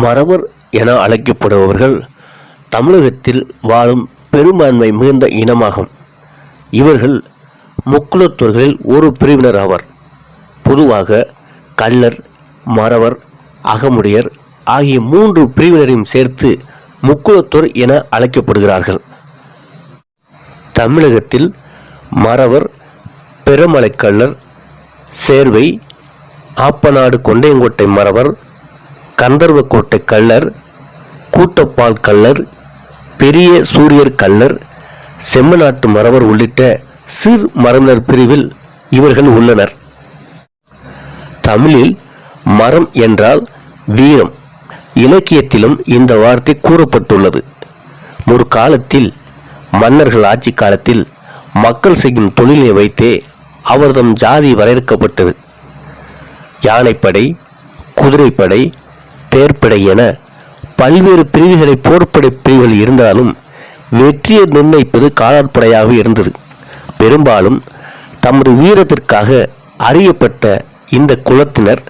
மறவர் என அழைக்கப்படுபவர்கள் தமிழகத்தில் வாழும் பெரும்பான்மை மிகுந்த இனமாகும். இவர்கள் முக்குலத்தோர்களில் ஒரு பிரிவினர் ஆவர். பொதுவாக கள்ளர் மறவர் அகமுடையர் ஆகிய மூன்று பிரிவினரையும் சேர்த்து முக்குலத்தோர் என அழைக்கப்படுகிறார்கள். தமிழகத்தில் மறவர் பெருமலைக்கள்ளர் சேர்வை ஆப்பநாடு கொண்டையங்கோட்டை மறவர் கந்தர்வக்கோட்டை கல்லர் கூட்டப்பால் கல்லர் பெரிய சூரியர் கல்லர் செம்மநாட்டு மறவர் உள்ளிட்ட சிறு மரபினர் பிரிவில் இவர்கள் உள்ளனர். தமிழில் மரம் என்றால் வீரம். இலக்கியத்திலும் இந்த வார்த்தை கூறப்பட்டுள்ளது. ஒரு காலத்தில் மன்னர்கள் ஆட்சி காலத்தில் மக்கள் செய்யும் தொழிலை வைத்தே அவர்தம் ஜாதி வரையறுக்கப்பட்டது. யானைப்படை குதிரைப்படை தேர்ப்படை என பல்வேறு பிரிவுகளை போர்ப்படை பிரிவுகள் இருந்தாலும் வெற்றியை நிர்ணயிப்பது காலாட்படையாக இருந்தது. பெரும்பாலும் தமது வீரத்திற்காக அறியப்பட்ட இந்த குலத்தினர்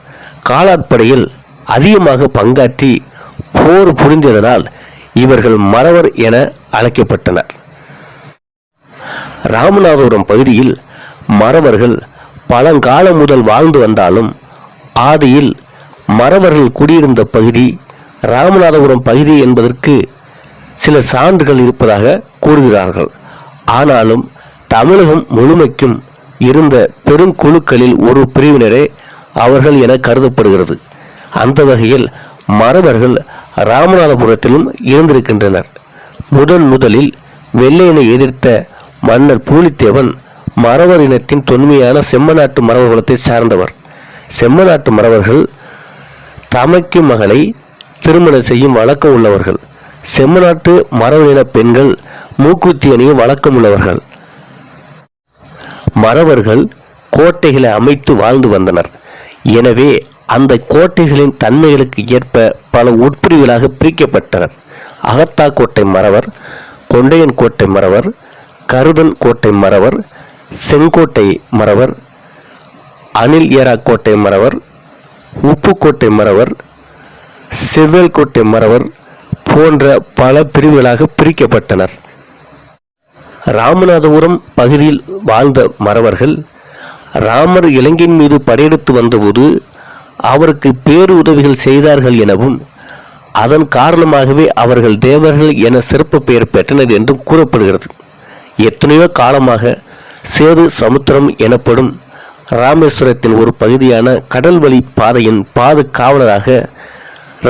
காலாட்படையில் அதிகமாக பங்காற்றி போர் புரிந்ததனால் இவர்கள் மறவர் என அழைக்கப்பட்டனர். ராமநாதபுரம் பகுதியில் மறவர்கள் பழங்காலம் முதல் வாழ்ந்து வந்தாலும் ஆதியில் மறவர்கள் குடியிருந்த பகுதி ராமநாதபுரம் பகுதி என்பதற்கு சில சான்றுகள் இருப்பதாக கூறுகிறார்கள். ஆனாலும் தமிழகம் முழுமைக்கும் இருந்த பெருங்குழுக்களில் ஒரு பிரிவினரே அவர்கள் என கருதப்படுகிறது. அந்த வகையில் மறவர்கள் ராமநாதபுரத்திலும் இருந்திருக்கின்றனர். முதன் முதலில் வெள்ளையனை எதிர்த்த மன்னர் பூலித்தேவன் மறவர் இனத்தின் தொன்மையான செம்மநாட்டு மறவர் குலத்தை சார்ந்தவர். செம்மநாட்டு மறவர்கள் தமக்கு மகளை திருமணம் செய்யும் வழக்கம் உள்ளவர்கள். செம்மநாட்டு மறவர் பெண்கள் மூக்குத்தி அணியும் வழக்கம் உள்ளவர்கள். மறவர்கள் கோட்டைகளை அமைத்து வாழ்ந்து வந்தனர். எனவே அந்த கோட்டைகளின் தன்மைகளுக்கு ஏற்ப பல உட்பிரிவுகளாக பிரிக்கப்பட்டனர். அகத்தா கோட்டை மறவர் கொண்டையன் கோட்டை மறவர் கருதன் கோட்டை மறவர் செங்கோட்டை மறவர் அணில் ஏரா கோட்டை மறவர் உப்புக்கோட்டை மறவர் செவ்வேல்கோட்டை மறவர் போன்ற பல பிரிவுகளாக பிரிக்கப்பட்டனர். ராமநாதபுரம் பகுதியில் வாழ்ந்த மறவர்கள் ராமர் இலங்கையின் மீது படையெடுத்து வந்தபோது அவருக்கு பேரு உதவிகள் செய்தார்கள் எனவும் அதன் காரணமாகவே அவர்கள் தேவர்கள் என சிறப்பு பெயர் பெற்றனர் என்றும் கூறப்படுகிறது. எத்தனையோ காலமாக சேது சமுத்திரம் எனப்படும் ராமேஸ்வரத்தின் ஒரு பகுதியான கடல் வழி பாதையின் பாதுகாவலராக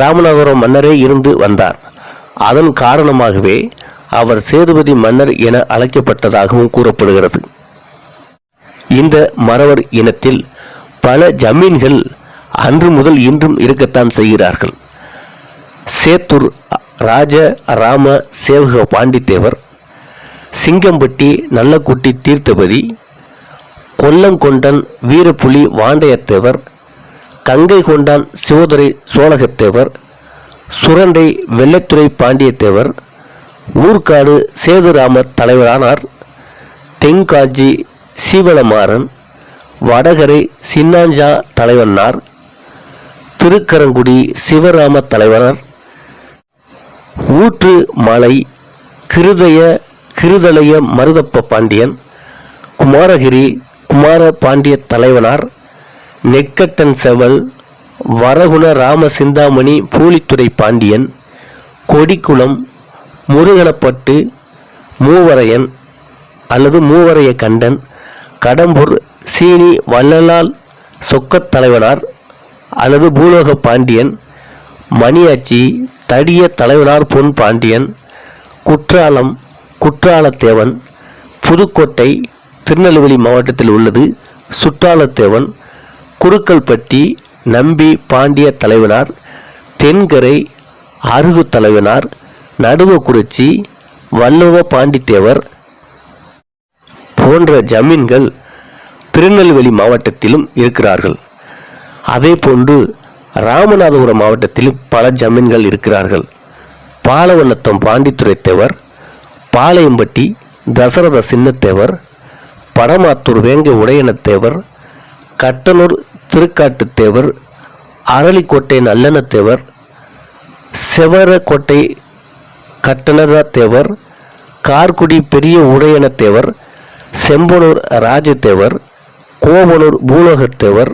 ராமநாதபுரம் மன்னரே இருந்து வந்தார். அதன் காரணமாகவே அவர் சேதுபதி மன்னர் என அழைக்கப்பட்டதாகவும் கூறப்படுகிறது. இந்த மறவர் இனத்தில் பல ஜமீன்கள் அன்று முதல் இன்றும் இருக்கத்தான் செய்கிறார்கள். சேத்தூர் ராஜ ராம சேவக பாண்டித்தேவர் சிங்கம்பட்டி நல்லக்குட்டி தீர்த்தபதி கொல்லங்கொண்டன் வீரப்புலி வாண்டையத்தேவர் கங்கை கொண்டான் சிவதுரை சோழகத்தேவர் சுரண்டை வெள்ளைத்துறை பாண்டியத்தேவர் ஊர்காடு சேதுராமர் தலைவரானார் தென்காஞ்சி சீவளமாறன் வடகரை சின்னாஞ்சா தலைவனார் திருக்கரங்குடி சிவராம தலைவனர் ஊற்று மலை கிருதய கிருதலய மருதப்ப பாண்டியன் குமாரகிரி குமார பாண்டிய தலைவனார் நெக்கட்டன் செவல் வரகுண ராம சிந்தாமணி பூலித்துறை பாண்டியன் கொடிக்குளம் முருகனப்பட்டு மூவரையன் அல்லது மூவரைய கண்டன் கடம்பூர் சீனி வள்ளலால் சொக்கத் தலைவனார் அல்லது பூலோக பாண்டியன் மணியாச்சி தடிய தலைவனார் பொன் பாண்டியன் குற்றாலம் குற்றாலத்தேவன் புதுக்கோட்டை திருநெல்வேலி மாவட்டத்தில் உள்ளது சுற்றாலத்தேவன் குருக்கல்பட்டி நம்பி பாண்டிய தலைவனார் தென்கரை அருகு தலைவனார் நடுவக்குறிச்சி வல்லவ பாண்டித்தேவர் போன்ற ஜமீன்கள் திருநெல்வேலி மாவட்டத்திலும் இருக்கிறார்கள். அதே போன்று ராமநாதபுரம் மாவட்டத்திலும் பல ஜமீன்கள் இருக்கிறார்கள். பாலவண்ணத்தம் பாண்டித்துரை தேவர் பாளையம்பட்டி தசரத சின்னத்தேவர் படமாத்தூர் வேங்கை உடையனத்தேவர் கட்டனூர் திருக்காட்டுத்தேவர் அரளிக்கோட்டை நல்லெண்ணத்தேவர் செவரக்கோட்டை கட்டணராத்தேவர் தேவர் கார்குடி பெரிய உடையனத்தேவர் செம்பனூர் ராஜத்தேவர் கோவனூர் பூலோகத்தேவர்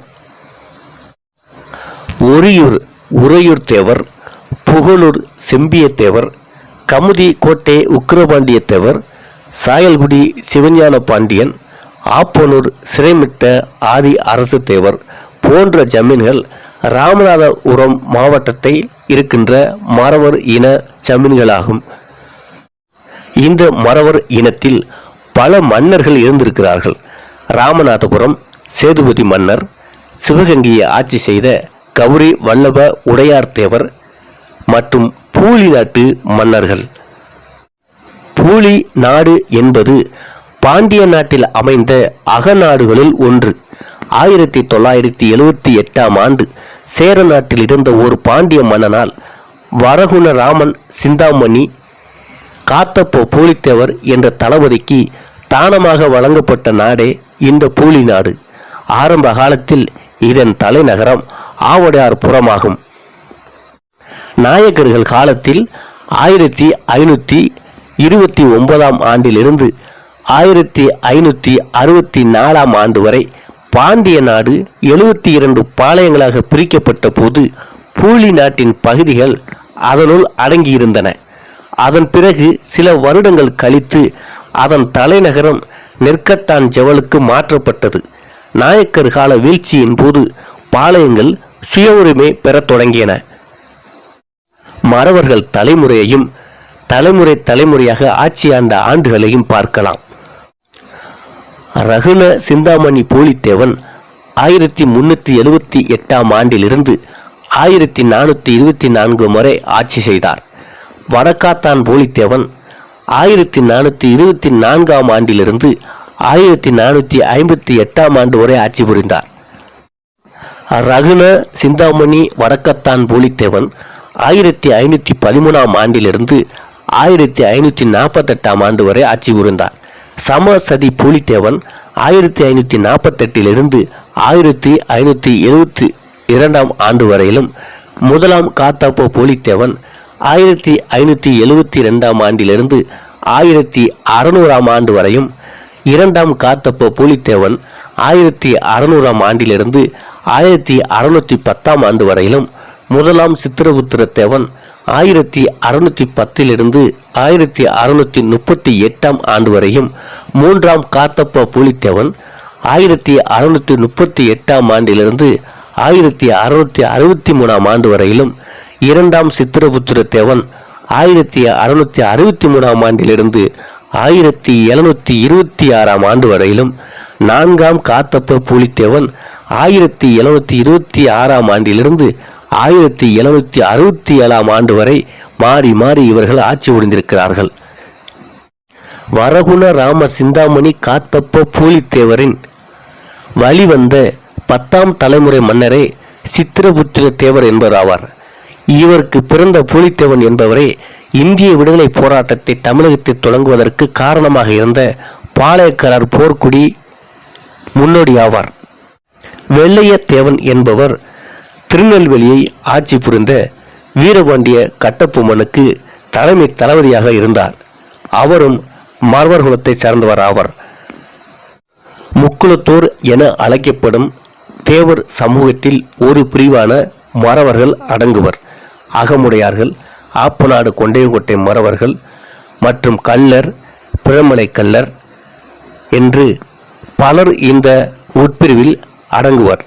உரியூர் உறையூர் தேவர் புகழூர் செம்பியத்தேவர் கமுதி கோட்டை உக்கிரபாண்டியத்தேவர் சாயல்குடி சிவஞான பாண்டியன் ஆப்பனூர் சிறைமிட்ட ஆதி அரசு தேவர் போன்ற ஜமீன்கள் ராமநாதபுரம் மாவட்டத்தில் இருக்கின்ற மறவர் இன ஜமீன்களாகும். இந்த மறவர் இனத்தில் பல மன்னர்கள் இருந்திருக்கிறார்கள். ராமநாதபுரம் சேதுபதி மன்னர் சிவகங்கையை ஆட்சி செய்த கௌரி வல்லப உடையார் தேவர் மற்றும் பூலி நாட்டு மன்னர்கள். பூலி நாடு என்பது பாண்டிய நாட்டில் அமைந்த அகநாடுகளுள் ஒன்று. ஆயிரத்தி தொள்ளாயிரத்தி எழுவத்தி எட்டாம் ஆண்டு சேர நாட்டில் இருந்த ஒரு பாண்டிய மன்னனால் வரகுணராமன் சிந்தாமணி காத்தப்போ பூலித்தேவர் என்ற தளபதிக்கு தானமாக வழங்கப்பட்ட நாடே இந்த பூலி நாடு. ஆரம்ப காலத்தில் இதன் தலைநகரம் ஆவடையார்புரமாகும் நாயக்கர்கள் காலத்தில் ஆயிரத்தி ஐநூற்றி இருபத்தி ஒன்பதாம் ஆண்டிலிருந்து ஆயிரத்தி ஐநூற்றி அறுபத்தி நாலாம் ஆண்டு வரை பாண்டிய நாடு எழுபத்தி இரண்டு பாளையங்களாக பிரிக்கப்பட்ட போது பூலி நாட்டின் பகுதிகள் அதனுள் அடங்கியிருந்தன. அதன் பிறகு சில வருடங்கள் கழித்து அதன் தலைநகரம் நெற்கட்டான் ஜெவலுக்கு மாற்றப்பட்டது. நாயக்கர் கால வீழ்ச்சியின் போது பாளையங்கள் சுய உரிமை பெறத் தொடங்கியன. மறவர்கள் தலைமுறையையும் தலைமுறை தலைமுறையாக ஆட்சியாண்ட ஆண்டுகளையும் பார்க்கலாம். ரகுண சிந்தாமணி போலித்தேவன் ஆயிரத்தி முன்னூற்றி எழுபத்தி எட்டாம் ஆண்டிலிருந்து ஆயிரத்தி நானூற்றி இருபத்தி நான்கு முறை ஆட்சி செய்தார். வடக்காத்தான் போலித்தேவன் ஆயிரத்தி நானூற்றி இருபத்தி நான்காம் ஆண்டிலிருந்து ஆயிரத்தி நானூற்றி ஐம்பத்தி எட்டாம் ஆண்டு வரை ஆட்சி புரிந்தார். ரகுண சிந்தாமணி வடக்கத்தான் போலித்தேவன் ஆயிரத்தி ஐநூற்றி பதிமூணாம் ஆண்டிலிருந்து ஆயிரத்தி ஐநூற்றி நாற்பத்தெட்டாம் ஆண்டு வரை ஆட்சி புரிந்தார். சமசதி பூலித்தேவன் ஆயிரத்தி ஐநூற்றி நாற்பத்தெட்டிலிருந்து ஆயிரத்தி ஐநூற்றி எழுபத்தி இரண்டாம் ஆண்டு வரையிலும் முதலாம் காத்தாப்போ பூலித்தேவன் ஆயிரத்தி ஐநூற்றி எழுபத்தி ரெண்டாம் ஆண்டிலிருந்து ஆயிரத்தி அறுநூறாம் ஆண்டு வரையும் இரண்டாம் காத்தப்போ பூலித்தேவன் ஆயிரத்தி அறுநூறாம் ஆண்டிலிருந்து ஆயிரத்தி அறுநூற்றி பத்தாம் ஆண்டு வரையிலும் முதலாம் சித்திரபுத்திர தேவன் ஆயிரத்தி அறுநூத்தி பத்திலிருந்து ஆயிரத்தி அறுநூத்தி முப்பத்தி எட்டாம் ஆண்டு வரையும் மூன்றாம் காத்தப்ப புலித்தேவன் ஆயிரத்தி அறுநூத்தி முப்பத்தி எட்டாம் ஆண்டிலிருந்து ஆயிரத்தி அறுநூத்தி அறுபத்தி மூணாம் ஆண்டு வரையிலும் இரண்டாம் சித்திரபுத்திர தேவன் ஆயிரத்தி அறுநூத்தி அறுபத்தி மூணாம் ஆண்டிலிருந்து ஆயிரத்தி எழுநூத்தி இருபத்தி ஆறாம் ஆண்டு வரையிலும் நான்காம் காத்தப்ப பூலித்தேவன் ஆயிரத்தி எழுநூத்தி இருபத்தி ஆறாம் ஆண்டிலிருந்து ஆயிரத்தி எழுநூத்தி அறுபத்தி ஏழாம் ஆண்டு வரை மாறி மாறி இவர்கள் ஆட்சி புரிந்திருக்கிறார்கள் வரகுண ராம சிந்தாமணி காத்தப்ப பூலித்தேவரின் வழிவந்த பத்தாம் தலைமுறை மன்னரே சித்திரபுத்திர தேவர் என்பவர் ஆவார். இவருக்கு பிறந்த பூலித்தேவன் என்பவரே இந்திய விடுதலை போராட்டத்தை தமிழகத்தில் தொடங்குவதற்கு காரணமாக இருந்த பாளையக்காரர் போர்க்குடி முன்னோடி ஆவார். வெள்ளையத்தேவன் என்பவர் திருநெல்வேலியை ஆட்சி புரிந்த வீரபாண்டிய கட்டப்பொம்மனுக்கு தலைமை தளபதியாக இருந்தார். அவரும் மறவர் சார்ந்தவர் ஆவர். முக்குளத்தோர் என அழைக்கப்படும் தேவர் சமூகத்தில் ஒரு பிரிவான மறவர்கள் அடங்குவர். அகமுடையார்கள் ஆப்பநாடு கொண்டையங்கோட்டை மறவர்கள் மற்றும் கள்ளர் பிழமலை கல்லர் என்று பலர் இந்த உட்பிரிவில் அடங்குவர்.